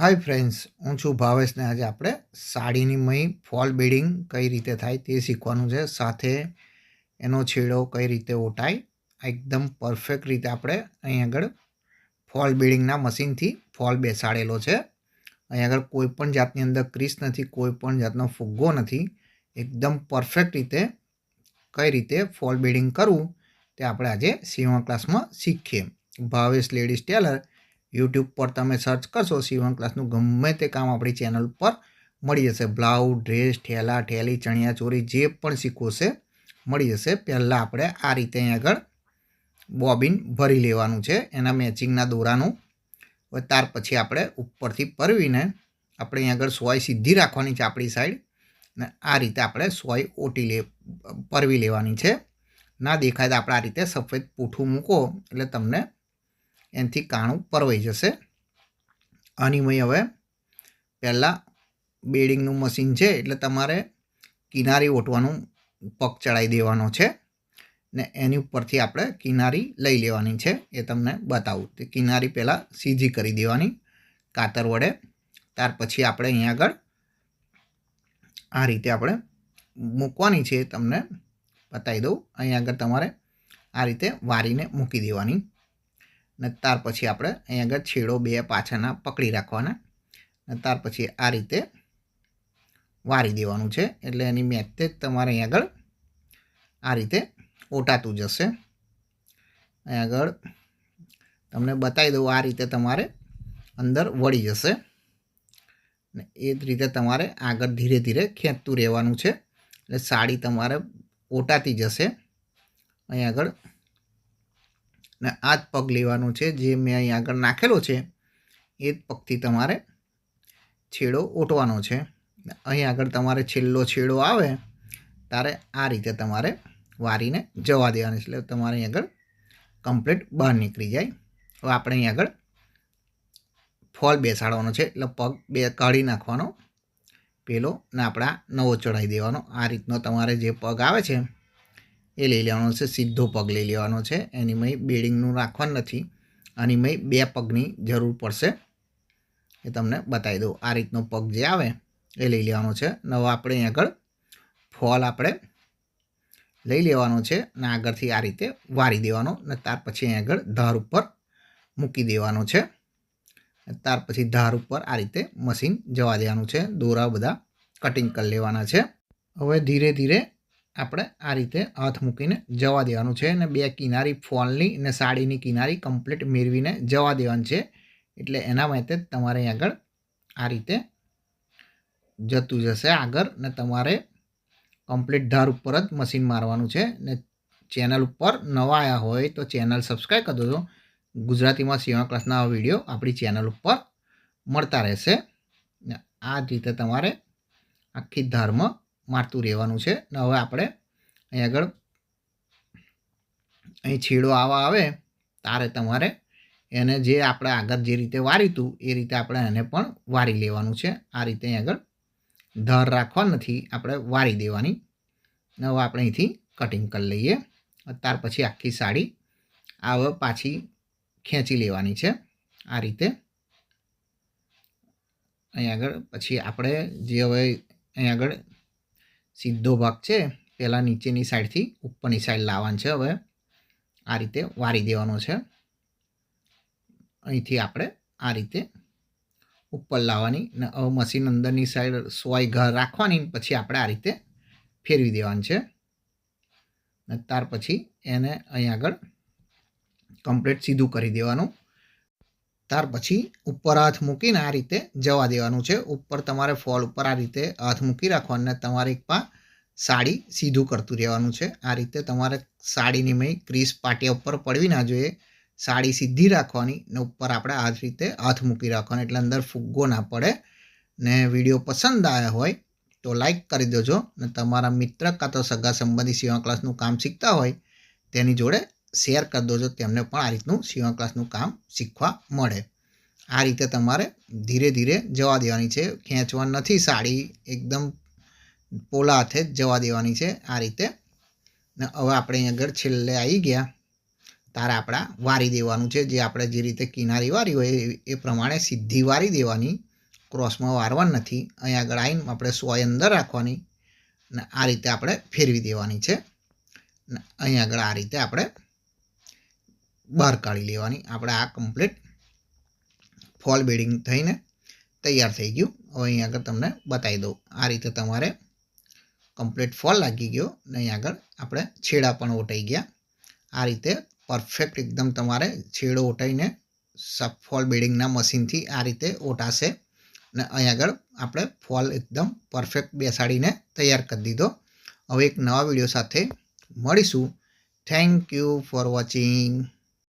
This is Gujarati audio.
હાય ફ્રેન્ડ્સ હું છું ભાવેશને આજે આપણે સાડીની મય ફોલ બિડિંગ કઈ રીતે થાય તે શીખવાનું છે. સાથે એનો છેડો કઈ રીતે ઓટાય આ એકદમ પરફેક્ટ રીતે આપણે અહીં આગળ ફોલ બીડિંગના મશીનથી ફોલ બેસાડેલો છે. અહીં આગળ કોઈપણ જાતની અંદર ક્રીસ નથી, કોઈ પણ જાતનો ફુગ્ગો નથી. એકદમ પરફેક્ટ રીતે કઈ રીતે ફોલ બીડિંગ કરવું તે આપણે આજે સીવણ ક્લાસમાં શીખીએ. ભાવેશ લેડીઝ ટેલર યુટ્યુબ પર તમે સર્ચ કરશો સીવણ ક્લાસનું ગમે તે કામ આપણી ચેનલ પર મળી જશે. બ્લાઉઝ ડ્રેસ ઠેલા, ઠેલી, ચણિયા ચોરી જે પણ શીખવું છે મળી જશે. પહેલાં આપણે આ રીતે અહીં આગળ બોબિન ભરી લેવાનું છે, એના મેચિંગના દોરાનું. ત્યાર પછી આપણે ઉપરથી પરવીને આપણે અહીં આગળ સોય સીધી રાખવાની છે આપણી સાઈડ ને આ રીતે આપણે સોય ઓટી લે, પરવી લેવાની છે. ના દેખાય તો આપણે આ રીતે સફેદ પૂઠું મૂકો, એટલે તમને એનાથી કાણું પરવાઈ જશે. આની મય હવે પહેલાં બેડિંગનું મશીન છે એટલે તમારે કિનારી ઓટવાનું પગ ચડાવી દેવાનો છે ને એની ઉપરથી આપણે કિનારી લઈ લેવાની છે. એ તમને બતાવું. તે કિનારી પહેલાં સીધી કરી દેવાની કાતર વડે. ત્યાર પછી આપણે અહીં આગળ આ રીતે આપણે મૂકવાની છે તમને બતાવી દઉં. અહીં આગળ તમારે આ રીતે વારીને મૂકી દેવાની. ને ત્યાર પછી આપણે અહીં આગળ છેડો બે પાછળના પકડી રાખવાના. ને ત્યાર પછી આ રીતે વારી દેવાનું છે. એટલે એની મેથે તમારે અહીં આગળ આ રીતે ઓટાતું જશે. અહીં આગળ તમને બતાવી દઉં આ રીતે તમારે અંદર વળી જશે. ને એ જ રીતે તમારે આગળ ધીરે ધીરે ખેંચતું રહેવાનું છે. એટલે સાડી તમારે ઓટાતી જશે. અહીં આગળ ને આ જ પગ લેવાનો છે, જે મેં અહીં આગળ નાખેલો છે, એ જ પગથી તમારે છેડો ઓટવાનો છે. અહીં આગળ તમારે છેલ્લો છેડો આવે ત્યારે આ રીતે તમારે વારીને જવા દેવાની છે. એટલે તમારે અહીં આગળ કમ્પ્લીટ બહાર નીકળી જાય. હવે આપણે અહીં આગળ ફોલ બેસાડવાનો છે, એટલે પગ બે કાઢી નાખવાનો. પેલો ને આપણા નવો ચડાવી દેવાનો. આ રીતનો તમારે જે પગ આવે છે એ લઈ લેવાનો છે, સીધો પગ લઈ લેવાનો છે. એની મય બેડિંગનું રાખવાનું નથી. આની મય બે પગની જરૂર પડશે એ તમને બતાવી દઉં. આ રીતનો પગ જે આવે એ લઈ લેવાનો છે. નવા આપણે આગળ ફોલ આપણે લઈ લેવાનો છે અને આગળથી આ રીતે વારી દેવાનો અને ત્યાર પછી અહીં આગળ ધાર ઉપર મૂકી દેવાનો છે. ત્યાર પછી ધાર ઉપર આ રીતે મશીન જવા દેવાનું છે. દોરા બધા કટિંગ કરી લેવાના છે. હવે ધીરે ધીરે આપણે આ રીતે હાથ મૂકીને જવા દેવાનું છે અને બે કિનારી ફોલની અને સાડીની કિનારી કમ્પ્લીટ મેળવીને જવા દેવાનું છે. એટલે એના માટે તમારે આગળ આ રીતે જતું જશે આગળ ને તમારે કમ્પ્લીટ ધાર ઉપર જ મશીન મારવાનું છે ને ચેનલ ઉપર નવા આવ્યા હોય તો ચેનલ સબસ્ક્રાઈબ કરી દો ગુજરાતીમાં સીવણ ક્લાસના વીડિયો આપણી ચેનલ ઉપર મળતા રહેશે આ જ રીતે તમારે આખી ધારમાં મારતું રહેવાનું છે. ને હવે આપણે અહીં આગળ અહીં છેડો આવા આવે, તારે તમારે એને જે આપણે આગળ જે રીતે વારીતું, એ રીતે આપણે એને પણ વારી લેવાનું છે. આ રીતે અહીં આગળ ધાર રાખવા નથી, આપણે વારી દેવાની. ને હવે આપણે અહીંથી કટિંગ કરી લઈએ. ત્યાર પછી આખી સાડી હવે પાછી ખેંચી લેવાની છે. આ રીતે અહીં આગળ પછી આપણે જે હવે અહીં આગળ સીધો ભાગ છે. પહેલાં નીચેની સાઈડથી ઉપરની સાઈડ લાવવાનું છે હવે. આ રીતે વારી દેવાનો છે. અહીંથી આપણે આ રીતે ઉપર લાવવાની મશીન અંદરની સાઈડ સોય ઘર રાખવાની પછી આપણે આ રીતે ફેરવી દેવાનું છે. ને ત્યાર પછી એને અહીં આગળ કમ્પ્લીટ સીધું કરી દેવાનું. ત્યાર પછી ઉપર હાથ મૂકીને આ રીતે જવા દેવાનું છે. ઉપર તમારે ફોલ ઉપર આ રીતે હાથ મૂકી રાખવાનું અને તમારે પા સાડી સીધું કરતું રહેવાનું છે. આ રીતે તમારે સાડીની મેં ક્રીસ પાટિયા ઉપર પડવી ના જોઈએ. સાડી સીધી રાખવાની ને ઉપર આપણે આ રીતે હાથ મૂકી રાખવાનો એટલે અંદર ફુગ્ગો ના પડે. ને વીડિયો પસંદ આવ્યા હોય તો લાઈક કરી દેજો. ને તમારા મિત્ર કાં તો સગા સંબંધી સેવા ક્લાસનું કામ શીખતા હોય તેની જોડે શેર કરી દેજો, તેમને પણ આ રીતનું સીવણ ક્લાસનું કામ શીખવા મળે. આ રીતે તમારે ધીરે ધીરે જવા દેવાની છે. ખેંચવા નથી સાડી, એકદમ પોલા હાથે જ જવા દેવાની છે આ રીતે. ને હવે આપણે અહીં આગળ છેલ્લે આવી ગયા. તારે આપણા વારી દેવાનું છે. જે આપણે જે રીતે કિનારી વારી હોય એ પ્રમાણે સીધી વારી દેવાની. ક્રોસમાં વારવા નથી. અહીં આગળ આવીને આપણે સોય અંદર રાખવાની. ને આ રીતે આપણે ફેરવી દેવાની છે. ને અહીં આગળ આ રીતે આપણે બહાર કાઢી લેવાની. આપણે આ કમ્પ્લીટ ફોલ બેડિંગ થઈને તૈયાર થઈ ગયું. હવે અહીં આગળ તમને બતાવી દઉં. આ રીતે તમારે કમ્પ્લીટ ફોલ લાગી ગયો ને અહીં આગળ આપણે છેડા પણ ઓટાઈ ગયા. આ રીતે પરફેક્ટ એકદમ તમારે છેડો ઓટાઈને સબ ફોલ બેડિંગના મશીનથી આ રીતે ઓટાશે. ને અહીં આગળ આપણે ફોલ એકદમ પરફેક્ટ બેસાડીને તૈયાર કરી દીધો. હવે એક નવા વીડિયો સાથે મળીશું. Thank you for watching